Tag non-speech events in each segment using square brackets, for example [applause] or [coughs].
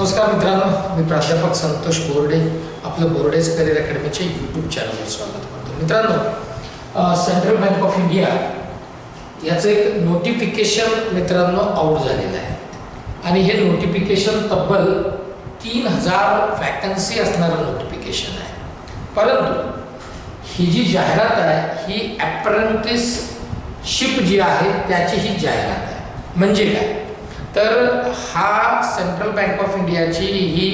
नमस्कार मित्रांनो मी प्राध्यापक संतोष बोर्डे आपलं बोर्डेज करिअर अकॅडमीच्या यूट्यूब चॅनलवर स्वागत करतो. मित्रांनो सेंट्रल बँक ऑफ इंडिया याचं एक नोटिफिकेशन मित्रांनो आउट झालेलं आहे. आणि हे नोटिफिकेशन तब्बल तीन हजार वॅकन्सी असणारं नोटिफिकेशन आहे. परंतु ही जी जाहिरात आहे ही ॲप्रेंटिसशिप जी आहे त्याची ही जाहिरात आहे. म्हणजे काय? तर हा सेंट्रल बँक ऑफ इंडियाची ही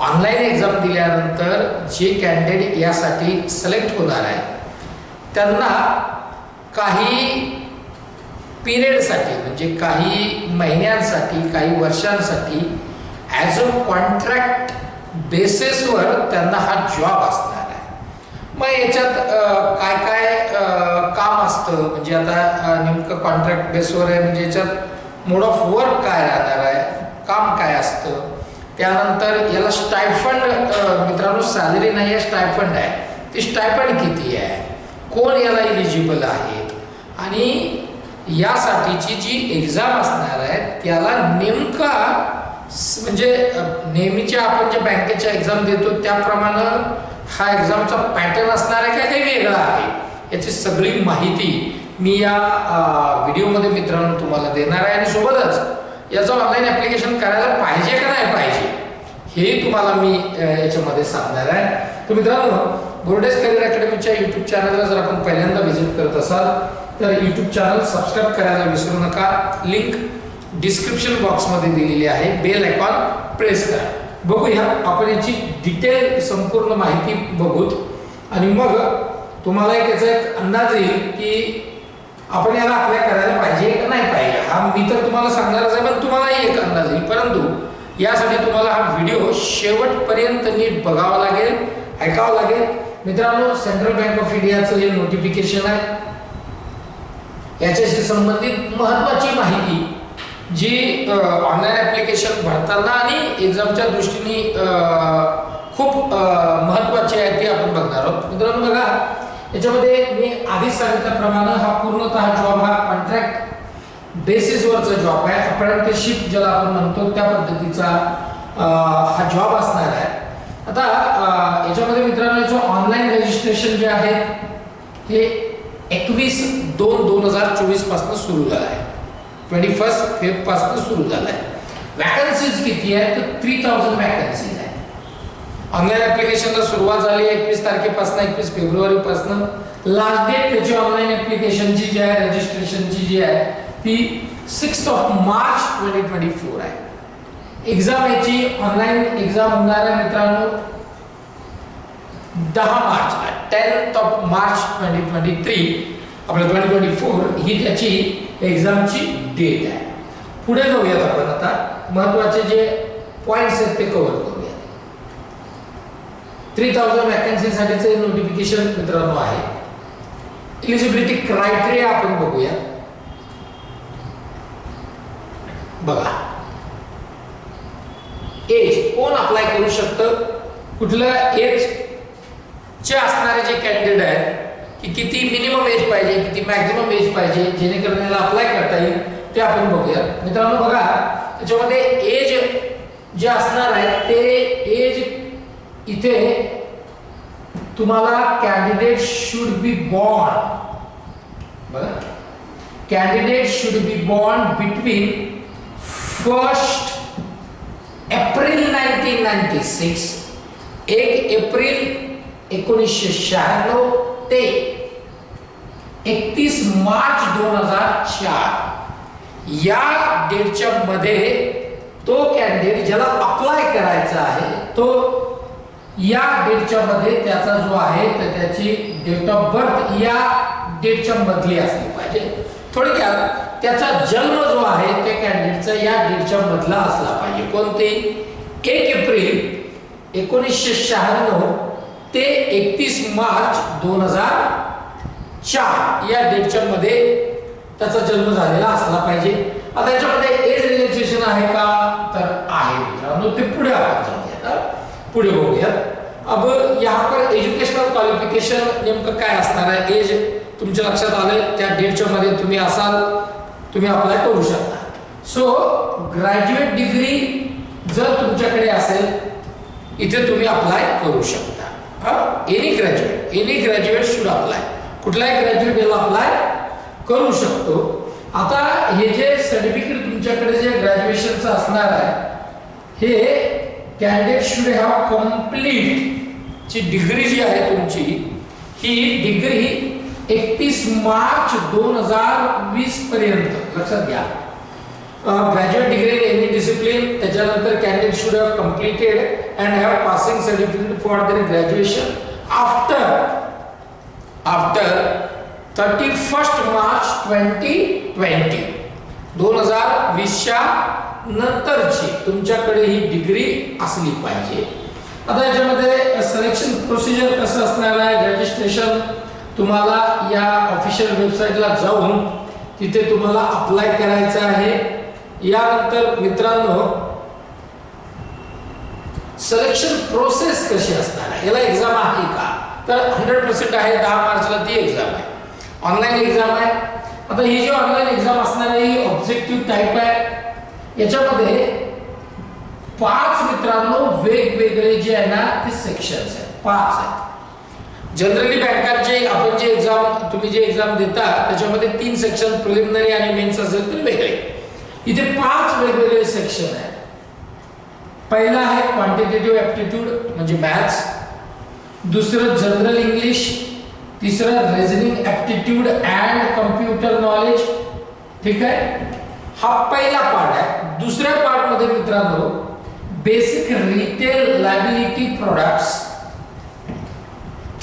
ऑनलाईन एक्झाम दिल्यानंतर जे कॅन्डिडेट यासाठी सिलेक्ट होणार आहे त्यांना काही पिरियडसाठी म्हणजे काही महिन्यांसाठी काही वर्षांसाठी ॲज अ कॉन्ट्रॅक्ट बेसिसवर त्यांना हा जॉब असणार आहे. मग याच्यात काय काय काम असतं? म्हणजे आता नेमकं कॉन्ट्रॅक्ट बेसवर आहे म्हणजे याच्यात मोड ऑफ वर्क काय राहणार आहे? काम काय असतं? त्यानंतर याला स्टायफंड मित्रांनो सॅलरी नाही आहे स्टायफंड आहे. ती स्टायफंड किती आहे? कोण याला इलिजिबल आहेत? आणि यासाठीची जी एक्झाम असणार आहे त्याला नेमका म्हणजे नेहमीच्या आपण जे बँकेच्या एक्झाम देतो त्याप्रमाणे हा एक्झामचा पॅटर्न असणार आहे का? काही वेगळा आहे. याची सगळी माहिती मी या व्हिडिओमध्ये मित्रांनो तुम्हाला देणार आहे आणि सोबतच याचं ऑनलाईन ॲप्लिकेशन करायला पाहिजे का नाही पाहिजे हे तुम्हाला मी याच्यामध्ये सांगणार आहे. तर मित्रांनो बोर्डेस करिअर अकॅडमीच्या यूट्यूब चॅनलला जर आपण पहिल्यांदा व्हिजिट करत असाल तर यूट्यूब चॅनल सबस्क्राईब करायला विसरू नका. लिंक डिस्क्रिप्शन बॉक्समध्ये दिलेली आहे. बेल आयकॉन प्रेस करा. बघूया आपण याची डिटेल संपूर्ण माहिती बघूत. आणि मग तुम्हाला एक याचा एक अंदाज येईल की आपण याला आपल्या करायला पाहिजे का नाही पाहिजे? हा मी तर तुम्हाला सांगणारच आहे पण तुम्हालाही एक अंदाज येईल. परंतु यासाठी तुम्हाला हा व्हिडिओ शेवटपर्यंत नीट बघावा लागेल ऐकावं लागेल. मित्रांनो सेंट्रल बँक ऑफ इंडियाचं जे नोटिफिकेशन आहे. याच्याशी संबंधित महत्त्वाची माहिती जी ऑनलाईन ॲप्लिकेशन भरताना आणि एक्झामच्या दृष्टीने खूप महत्वाची महत्त्वाची आहे ती आपण बघणार आहोत. मित्रांनो बघा. याच्यामध्ये मी आधीच सांगितल्याप्रमाणे हा पूर्णतः जॉब हा कॉन्ट्रॅक्ट बेसिसवरचा जॉब आहे. अप्रेंटिसशिप ज्याला आपण म्हणतो त्या पद्धतीचा हा जॉब असणार आहे. आता याच्यामध्ये मित्रांनो याचं ऑनलाईन रजिस्ट्रेशन जे आहे हे एकवीस दोन दोन हजार चोवीसपासून सुरू झालं आहे. ट्वेंटी फर्स्ट फेब सुरू झालं आहे. वॅकन्सीज किती आहे तर थ्री थाउजंड वॅकन्सीज ऑनलाईन ऍप्लिकेशनला सुरुवात झाली एकवीस तारखेपासून एकवीस फेब्रुवारीपासून. लास्ट डेट त्याची ऑनलाईन ऍप्लिकेशनची जी आहे रजिस्ट्रेशनची जी आहे ती six of March twenty twenty four आहे. एक्झाम याची ऑनलाईन एक्झाम होणार आहे मित्रांनो दहा मार्चला tenth of March twenty twenty three आपल्या ट्वेंटी ट्वेंटी फोर ही त्याची एक्झामची डेट आहे. पुढे जाऊयात आपण आता. महत्त्वाचे जे पॉईंट्स आहेत ते कव्हर करू. थ्री थाउजंड वॅकन्सीसाठीचे नोटिफिकेशन मित्रांनो आहे. इलिजिबिलिटी क्रायटेरिया आपण बघूया. बघा. एज कोण अप्लाय करू शकतं? कुठलं एज चे असणारे जे कॅन्डिडेट आहेत की किती मिनिमम एज पाहिजे किती मॅक्झिमम एज पाहिजे जेणेकरून याला अप्लाय करता येईल ते आपण बघूया. मित्रांनो बघा त्याच्यामध्ये एज जे असणार आहे ते एज इथे तुम्हाला कॅन्डिडेट शुड बी बॉर्न बघा. Candidate should be born between first April nineteen ninety six एक एप्रिल एकोणीसशे शहाण्णव ते एकतीस मार्च दोन हजार चार. या डेटच्या मध्ये तो कॅन्डिडेट ज्याला अप्लाय करायचा आहे तो या डेटच्या मध्ये त्याचा जो आहे तर त्याची डेट ऑफ बर्थ या डेटच्या मधली असली पाहिजे. थोडक्यात त्याचा जन्म जो आहे त्या कॅन्डिडेटचा या डेटच्या मधला असला पाहिजे. कोणते? एक एप्रिल एकोणीसशे शहाण्णव ते एकतीस मार्च दोन हजार चार या डेटच्या मध्ये त्याचा जन्म झालेला असला पाहिजे. आता याच्यामध्ये एज रिलेक्सेशन आहे का? तर आहे मित्रांनो ते पुढे आपण जाऊया पुढे बघूयात. अब यहाँ पर एज्युकेशनल क्वालिफिकेशन नेमकं काय असणार आहे? एज तुमच्या लक्षात आलं त्या डेटच्या मध्ये तुम्ही असाल तुम्ही अप्लाय करू शकता. सो ग्रॅज्युएट डिग्री जर तुमच्याकडे असेल इथे तुम्ही अप्लाय करू शकता. Any graduate any graduate should apply कुठलाही ग्रॅज्युएट याला अप्लाय करू शकतो. आता हे जे सर्टिफिकेट तुमच्याकडे जे ग्रॅज्युएशनचं असणार आहे हे कॅन्डिडेट शुड हॅव कंप्लीट ची डिग्री जी आहे तुमची ही डिग्री एकतीस मार्च दोन हजार वीस पर्यंत. लक्षात घ्या. Graduate degree in any discipline त्याच्यानंतर candidate should have completed and have passing certificate for their graduation after after thirty first March twenty twenty दोन हजार वीसच्या नंतरची तुमच्याकडे ही डिग्री असली पाहिजे. आता याच्यामध्ये सिलेक्शन प्रोसिजर कसं असणार आहे रजिस्ट्रेशन तुम्हाला या ऑफिशियल वेबसाईटला जाऊन तिथे तुम्हाला अप्लाय करायचं आहे. यानंतर मित्रांनो सिलेक्शन प्रोसेस कशी असणार आहे? याला एक्झाम आहे का? तर हंड्रेड पर्सेंट आहे दहा मार्चला ती एक्झाम आहे. ऑनलाईन एक्झाम आहे. आता ही जी ऑनलाईन एक्झाम असणार आहे ही ऑब्जेक्टिव्ह टाईप आहे. याच्यामध्ये पाच मित्रांनो वेगवेगळे जे आहे ना ते सेक्शन्स आहेत. पाच आहेत. जनरली बँकांचे आपण जे एक्झाम तुम्ही जे एक्झाम देता त्याच्यामध्ये तीन सेक्शन प्रिलिमिनरी आणि मेन्स असेल तर वेगळे. इथे पाच वेगवेगळे सेक्शन आहेत. पहिला आहे क्वांटिटेटिव्ह ॲप्टिट्यूड म्हणजे मॅथ्स दुसरं जनरल इंग्लिश तिसरं reasoning aptitude and computer knowledge ठीक आहे? हा पहिला पार्ट आहे. दुसऱ्या पार्टमध्ये मित्रांनो basic retail liability products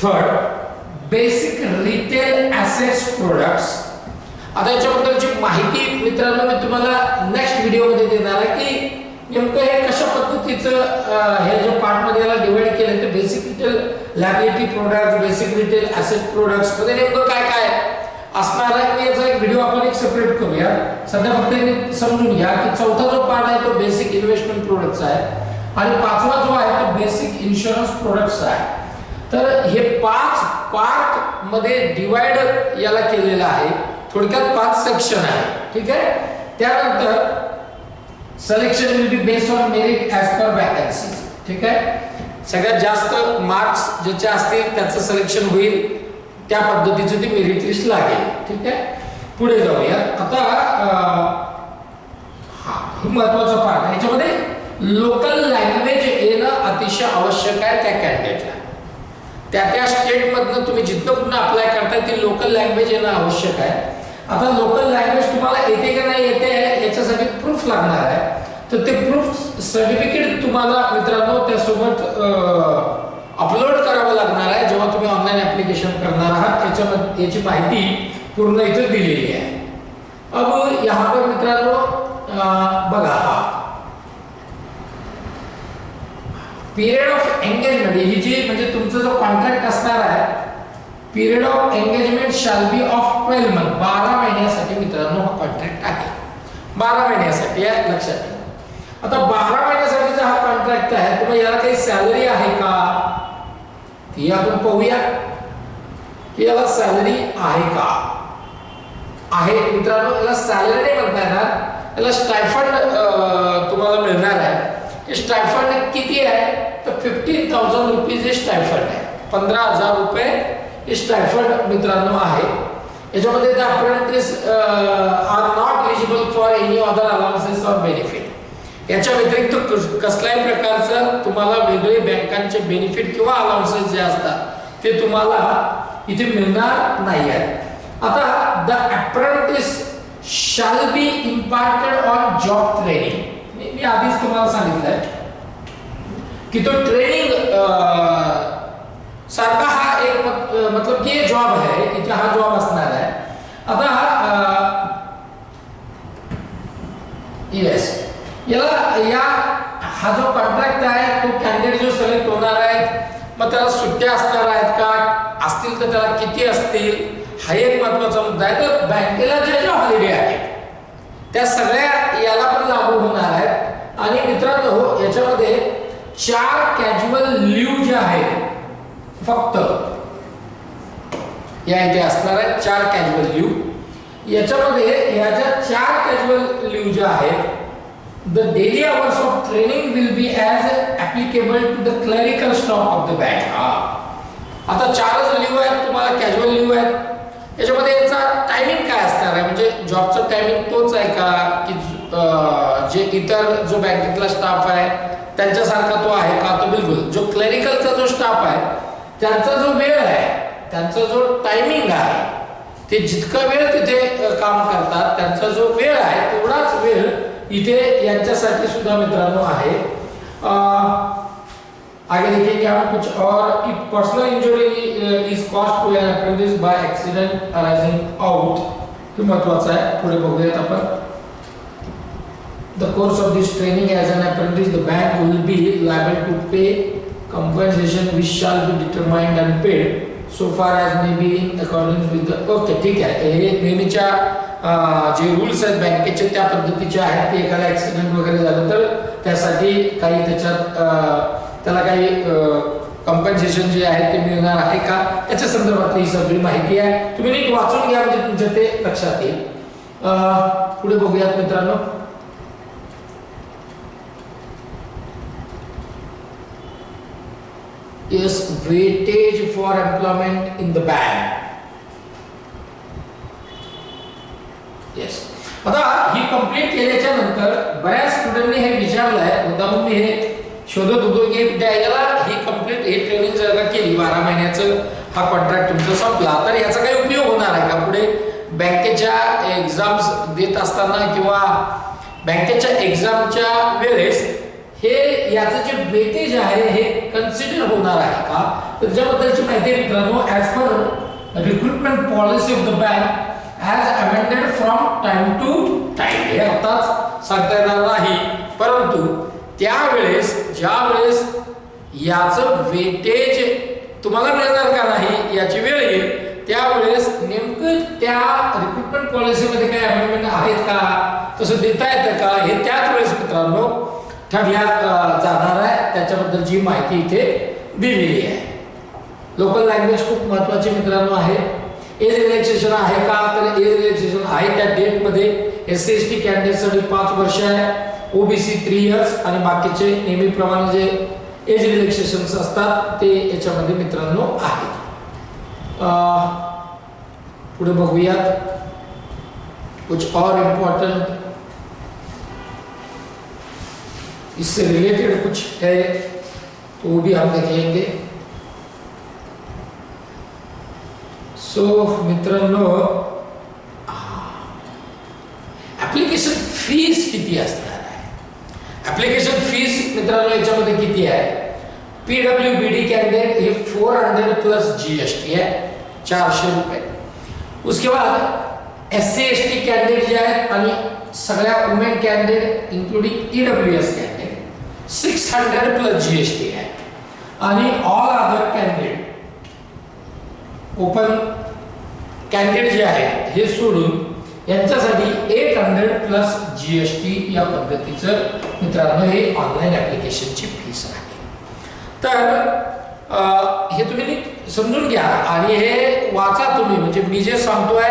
third basic retail assets products आता याच्याबद्दलची माहिती मित्रांनो मी तुम्हाला नेक्स्ट व्हिडिओमध्ये देणार आहे की नेमकं हे कशा पद्धतीचं हे जे पार्टमध्ये याला डिवाइड केलं तर basic retail liability product basic retail asset प्रोडक्ट्समध्ये नेमकं काय काय असणार आहे याचा एक व्हिडिओ आपण एक सेपरेट करूया. सध्या फक्त समजून घ्या की चौथा जो पार्ट आहे तो बेसिक इन्व्हेस्टमेंट प्रोडक्टचा आहे. आणि पाचवा जो आहे तो बेसिक इन्शुरन्स प्रोडक्टचा आहे. तर हे पाच पार्टमध्ये डिवाइड याला केलेलं आहे. थोडक्यात पाच सेक्शन आहे. ठीक आहे? त्यानंतर selection will be based on merit as per vacancy ठीक आहे? सगळ्यात जास्त मार्क्स ज्याचे असतील त्याचं सिलेक्शन होईल. त्या पद्धतीचं ती मेरिट लिस्ट लागेल. ठीक आहे? पुढे जाऊया. आता हा हे महत्त्वाचा पार्ट आहे. याच्यामध्ये लोकल लँग्वेज येणं अतिशय आवश्यक आहे त्या कॅन्डिडेटला त्या त्या स्टेटमधनं तुम्ही जिथं कुठं अप्लाय करताय ती लोकल लँग्वेज येणं आवश्यक आहे. आता लोकल लँग्वेज तुम्हाला येते का नाही येते याच्यासाठी प्रूफ लागणार आहे. तर ते प्रूफ सर्टिफिकेट तुम्हाला मित्रांनो त्यासोबत अपलोड करावं लागणार आहे जेव्हा तुम्ही ऑनलाईन करणार आहात याच्यामध्ये याची माहिती पूर्ण इथं दिलेली आहे. अब यहाँ पर मित्रांनो बघा हा. पिरियड ऑफ एंगेजमेंट ही जी म्हणजे तुमचा जो कॉन्ट्रॅक्ट असणार आहे period of engagement shall be of twelve month बारा महिन्यासाठी मित्रांनो हा कॉन्ट्रॅक्ट आहे. बारा महिन्यासाठी आहे लक्षात ठेवा. आता बारा महिन्यासाठीचा हा कॉन्ट्रॅक्ट आहे तुम्ही याला काही सॅलरी आहे का? ती आपण पाहूया. की याला सॅलरी आहे का? आहे. मित्रांनो याला सॅलरी नाही म्हणता येणार. याला स्टायफंड तुम्हाला मिळणार आहे. हे स्टायफंड किती आहे? तर फिफ्टीन थाउजंड रुपीज हे स्टायफंड आहे. पंधरा हजार रुपये हे स्टायफंड मित्रांनो आहे. याच्यामध्ये the apprentice are not eligible for any other allowances or benefit याच्या व्यतिरिक्त कसल्याही प्रकारचं तुम्हाला वेगळे बँकांचे बेनिफिट किंवा अलाउन्सेस जे असतात ते तुम्हाला इथे मिळणार नाही आहेत आता the apprentice shall be imparted on job training मी आधीच तुम्हाला सांगितलंय की तो ट्रेनिंग सारखा हा एक मतलब की जॉब आहे इथे हा जॉब असणार आहे. आता येस याला या हा जो कॉन्ट्रॅक्ट आहे तो कॅन्डिडेट जो सिलेक्ट होणार आहे मग त्याला सुट्ट्या असणार आहेत का असतील तर त्याला किती असतील? हा एक महत्त्वाचा मुद्दा आहे. तर बँकेला ज्या ज्या हॉलिडे आहेत त्या सगळ्या याला पण लागू होणार आहेत. आणि मित्रांनो हो, याच्यामध्ये चार कॅज्युअल लिव्ह जे आहेत फक्त या इथे असणार आहेत चार कॅज्युअल लिव्ह याच्यामध्ये ह्या ज्या चार कॅज्युअल लिव्ह ज्या आहेत the daily hours of training will be as applicable to the clerical staff of the bank. हा. आता चारच लिव्ह आहेत तुम्हाला कॅज्युअल लिव्ह आहेत. याच्यामध्ये याचा टायमिंग काय असणार आहे? म्हणजे जॉबचा टायमिंग तोच आहे का? की जे इतर जो बँकेतला स्टाफ आहे त्यांच्यासारखा तो आहे का? तो बिलकुल. जो क्लरिकलचा जो स्टाफ आहे त्यांचा जो वेळ आहे त्यांचा जो टायमिंग आहे ते जितका वेळ तिथे काम करतात त्यांचा जो वेळ आहे तेवढाच वेळ इथे यांच्यासाठी सुद्धा मित्रांनो आहे. आगे देखिए कि हम कुछ और कि personal injury is caused to an apprentice by accident arising out तो मतलब ऐसा है? पूरे बोल दिया हो था पर the course of this training as an apprentice the bank will be liable to pay compensation which shall be determined and paid so far as may be in according with the okay ठीक आहे ए नेहमीच्या जे rules आहेत बँकेचे त्या पद्धतीचे आहेत की एखादा ऍक्सिडेंट वगैरे झालं तर त्यासाठी काही त्याच्यात त्याला काही कम्पन्सेशन जे आहे ते मिळणार आहे का त्याच्या संदर्भातली ही सगळी माहिती आहे तुम्ही नीट वाचून घ्या म्हणजे तुमच्या ते लक्षात येईल पुढे बघूयात मित्रांनो is weightage for employment in the bank. Yes. आता ही कंप्लीट केल्याच्यानंतर बऱ्याच स्टुडंटनी हे विचारलंय मुद्दामून मी हे शोधत होतो की त्या याला ही कंप्लीट ही ट्रेनिंग जर का केली. बारा महिन्याचं हा कॉन्ट्रॅक्ट तुमचा संपला. तर याचा काही उपयोग होणार आहे का? पुढे बँकेच्या एक्झाम्स देत असताना किंवा बँकेच्या एक्झामच्या वेळेस हे याचं जे वेटेज आहे हे कन्सिडर होणार आहे का? त्याच्याबद्दलची माहिती आहे मित्रांनो as per recruitment policy of the bank as amended from time to time हे आत्ताच सांगता येणार नाही. परंतु त्यावेळेस ज्यावेळेस याचं वेटेज तुम्हाला मिळणार का नाही याची वेळ येईल त्यावेळेस नेमकं त्या रिक्रुटमेंट पॉलिसीमध्ये काही अमेंडमेंट आहेत का? तसं देता येतं का? हे त्याच वेळेस मित्रांनो ठरल्या जाणार आहे. त्याच्याबद्दलची माहिती इथे दिलेली आहे. लोकल लँग्वेज खूप महत्वाची मित्रांनो आहे. एज रिलॅक्सेशन आहे का? तर एज रिलॅक्सेशन आहे त्या डेटमध्ये एस सी एस टी कॅन्डिडेटसाठी पाच वर्ष आहे. ओबीसी थ्री इयर्स आणि बाकीचे नेहमीप्रमाणे जे एज रिलॅक्सेशन असतात ते याच्यामध्ये मित्रांनो आहेत. पुढे बघूयात. कुछ और इम्पॉर्टंट इससे रिलेटेड कुछ है तो वो भी हम देख लेंगे. सो मित्रांनो ॲप्लिकेशन फीस किती असतात? ऍप्लिकेशन फ़ीस मित्रांनो याच्यामध्ये किती पीडब्ल्यू बी डी कॅन्डिडेट हे फोर हंड्रेड प्लस जीएसटी आहे. चारशे रुपये. उसके बाद S C S T candidate जे आहेत आणि सगळ्या women candidate including E W S candidate six hundred plus G S T आहे. All other candidate open candidate जे हे सोडून यांच्यासाठी eight hundred plus G S T या पद्धतीचं मित्रांनो हे ऑनलाईन ॲप्लिकेशनची फीस आहे. तर हे तुम्ही समजून घ्या आणि हे वाचा तुम्ही. म्हणजे मी जे सांगतोय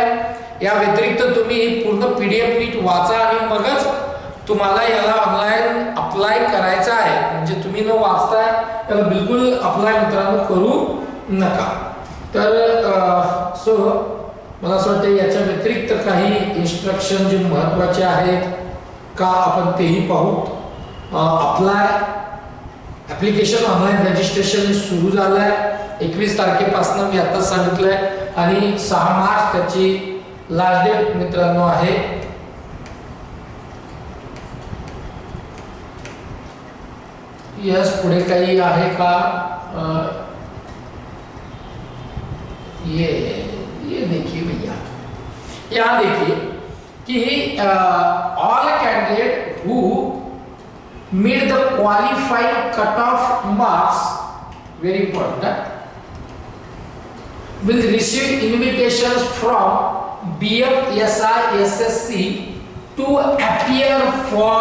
या व्यतिरिक्त तुम्ही ही पूर्ण पी डी एफ नीट वाचा आणि मगच तुम्हाला याला ऑनलाईन अप्लाय करायचं आहे. म्हणजे तुम्ही न वाचताय त्याला बिलकुल अप्लाय मित्रांनो करू नका. तर सो मला असं वाटतं याच्या व्यतिरिक्त काही इन्स्ट्रक्शन जे महत्त्वाचे आहेत का आपण तेही पाहू. अप्लाय ॲप्लिकेशन ऑनलाईन रजिस्ट्रेशन सुरू झालं आहे एकवीस तारखेपासून मी आताच सांगितलंय. आणि सहा मार्च त्याची लास्ट डेट मित्रांनो आहे. यस पुढे काही आहे का? ये ये नाही. यहाँ देखिए कि all candidate who meet the qualified cutoff marks very important will receive invitations from BFSI SSC to appear for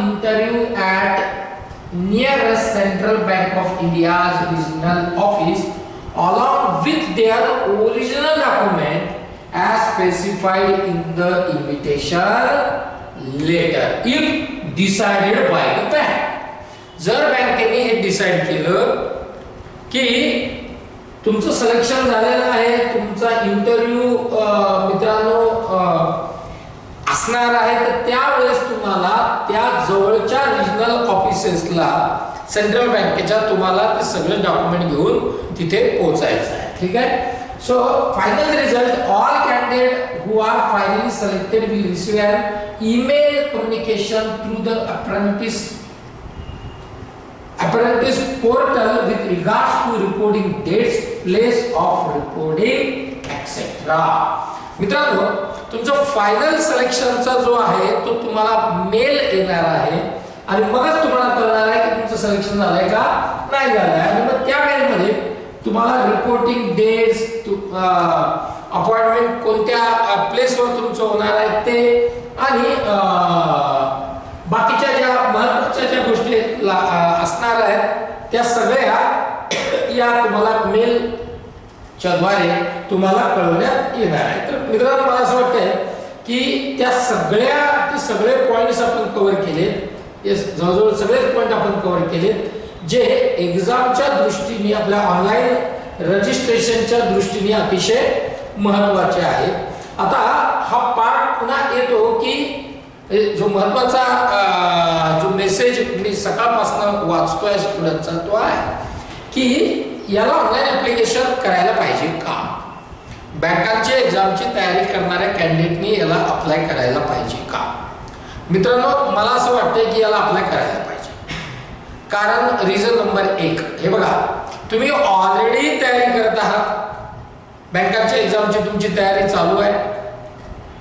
interview at nearest Central Bank of India's regional office along with their original document as specified in the invitation letter. If decided by the bank. जर बँकेने हे decide केलं की तुमचं selection झालेलं आहे तुमचा interview मित्रांनो असणार आहे तर त्यावेळेस तुम्हाला त्या जवळच्या रिजनल ऑफिसेसला सेंट्रल बँकेच्या तुम्हाला ते सगळे डॉक्युमेंट घेऊन तिथे पोहोचायचं आहे. ठीक आहे? So final result, all candidate who are finally selected will receive an email communication through the apprentice apprentice portal with regards to reporting dates, place of reporting, etc. मित्रांनो तुमचं फायनल सिलेक्शनचा जो आहे तो तुम्हाला मेल येणार आहे. आणि मगच तुम्हाला कळणार आहे की तुमचं सिलेक्शन झालंय का? नाही झालंय. आणि मग त्या मेलमध्ये तुम्हाला रिपोर्टिंग डेट्स अपॉइंटमेंट कोणत्या प्लेसवर तुमचं होणार आहे ते आणि बाकीच्या ज्या महत्त्वाच्या ज्या गोष्टी ला- असणार आहेत त्या सगळ्या [coughs] या तुम्हाला मेलच्या द्वारे तुम्हाला कळवण्यात येणार आहे. तर मित्रांनो मला असं वाटतंय की त्या सगळ्या ते सगळे पॉईंट्स आपण कव्हर केलेत. जवळजवळ सगळेच पॉईंट आपण कव्हर केलेत. जे एक्झामच्या दृष्टीने आपल्या ऑनलाईन रजिस्ट्रेशनच्या दृष्टीने अतिशय महत्त्वाचे आहे आता हा पार्ट पुन्हा येतो की जो महत्त्वाचा जो मेसेज मी सकाळपासून वाचतोय स्टुडंटचा तो आहे की याला ऑनलाईन ऍप्लिकेशन करायला पाहिजे का? बँकांची एक्झामची तयारी करणाऱ्या कॅन्डिडेटनी याला अप्लाय करायला पाहिजे का? मित्रांनो मला असं वाटतंय की याला अप्लाय करायला पाहिजे. कारण रिझन नंबर एक. हे बघा तुम्ही ऑलरेडी तयारी करत आहात. बँकांच्या एक्झामची तुमची तयारी चालू आहे.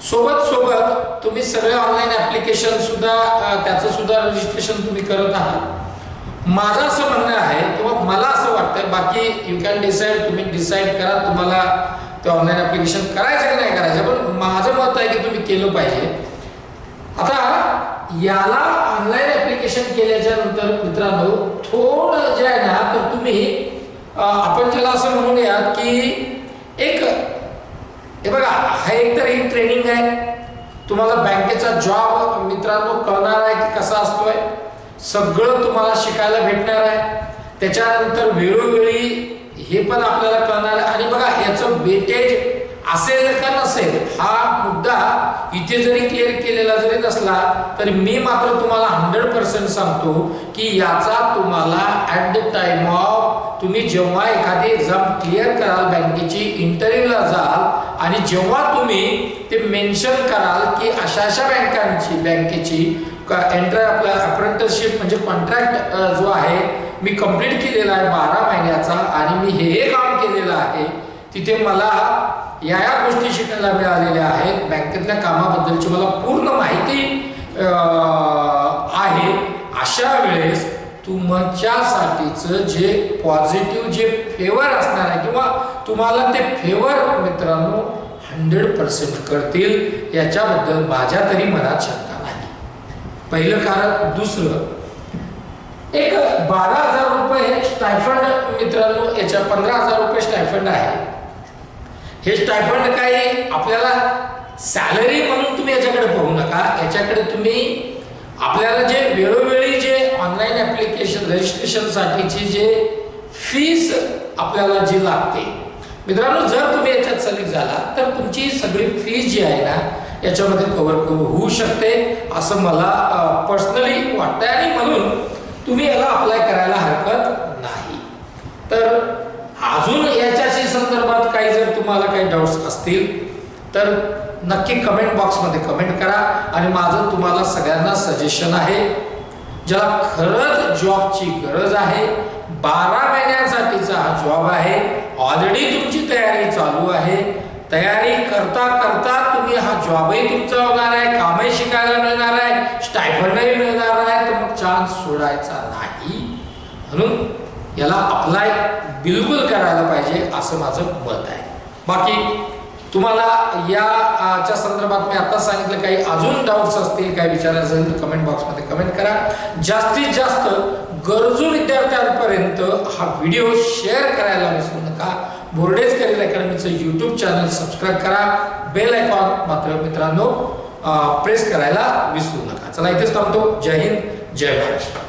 सोबत सोबत तुम्ही सगळे ऑनलाईन ऍप्लिकेशन सुद्धा त्याचं सुद्धा रजिस्ट्रेशन तुम्ही करत आहात. माझं असं म्हणणं आहे किंवा मला असं वाटतं बाकी यू कॅन डिसाईड तुम्ही डिसाईड करा तुम्हाला ते ऑनलाईन ऍप्लिकेशन करायचं की नाही करायचं. पण माझं मत आहे की तुम्ही केलं पाहिजे. आता याला ऑनलाईन ऍप्लिकेशन केल्याच्यानंतर मित्रांनो थोडं जे आहे ना तर तुम्ही आपण ज्याला असं म्हणूयात की एक हे बघा हा एक तर ही ट्रेनिंग आहे. तुम्हाला बँकेचा जॉब मित्रांनो कळणार आहे की कसा असतोय. सगळं तुम्हाला शिकायला भेटणार आहे. त्याच्यानंतर वेळोवेळी हे पण आपल्याला कळणार आहे. आणि बघा याचं वेटेज असेल का नसेल हा मुद्दा इथे जरी क्लिअर केलेला जरी नसला तरी मी मात्र तुम्हाला हंड्रेड पर्सेंट सांगतो की याचा तुम्हाला ऍट द टाइम ऑफ तुम्ही जेव्हा एखादी एक्झाम क्लिअर कराल बँकेची इंटरव्ह्यूला जाल आणि जेव्हा तुम्ही ते मेन्शन कराल की अशा अशा बँकांची बँकेची एंटर आपला अप्रेंटिसशिप म्हणजे कॉन्ट्रॅक्ट जो आहे मी कंप्लीट केलेला आहे बारा महिन्याचा आणि मी हे हे काम केलेलं आहे तिथे मला या या गोष्टी शिकायला मिळालेल्या आहेत. बँकेतल्या कामाबद्दलची मला पूर्ण माहिती आहे. अशा वेळेस तुमच्यासाठीचं जे पॉझिटिव्ह जे फेवर असणार आहे किंवा तुम्हाला ते फेवर मित्रांनो हंड्रेड पर्सेंट करतील याच्याबद्दल माझ्या तरी मनात शंका नाही. पहिलं कारण दुसरं एक बारा हजार रुपये स्टायफंड मित्रांनो याच्या पंधरा हजार रुपये स्टायफंड आहे. हे स्टायफंड काही आपल्याला सॅलरी म्हणून तुम्ही याच्याकडे पाहू नका. याच्याकडे तुम्ही आपल्याला जे वेळोवेळी जे ऑनलाईन ॲप्लिकेशन रजिस्ट्रेशनसाठीची जे फीस आपल्याला जी लागते. मित्रांनो जर तुम्ही याच्यात सिलेक्ट झाला तर तुमची सगळी फीस जी आहे ना याच्यामध्ये कव्हर होऊ शकते असं मला पर्सनली वाटतंय आणि म्हणून तुम्ही याला अप्लाय करायला हरकत नाही. तर अजून याच्याशी संदर्भात काही जर तुम्हाला काही डाऊट्स असतील तर नक्की कमेंट बॉक्समध्ये कमेंट करा. आणि माझं तुम्हाला सगळ्यांना सजेशन आहे ज्याला खरंच जॉबची गरज आहे. बारा महिन्यांसाठीचा हा जॉब आहे. ऑलरेडी तुमची तयारी चालू आहे. तयारी करता करता तुम्ही हा जॉबही तुमचा होणार आहे. कामही शिकायला मिळणार आहे. स्टायफंडही मिळणार आहे. तर मग चान्स सोडायचा नाही. म्हणून याला अप्लाय बिलकुल करायला पाहिजे असं माझं मत आहे. बाकी तुम्हाला याच्या संदर्भात मी आता सांगितलं काही अजून डाऊट्स असतील काही विचारायचं असेल तर कमेंट बॉक्समध्ये कमेंट करा. जास्तीत जास्त गरजू विद्यार्थ्यांपर्यंत हा व्हिडिओ शेअर करायला विसरू नका. बोर्डेज करील अकॅडमीचं यूट्यूब चॅनल सबस्क्राईब करा. बेल आयकॉन मात्र मित्रांनो प्रेस करायला विसरू नका. चला इथेच थांबतो. जय हिंद जय महाराष्ट्र.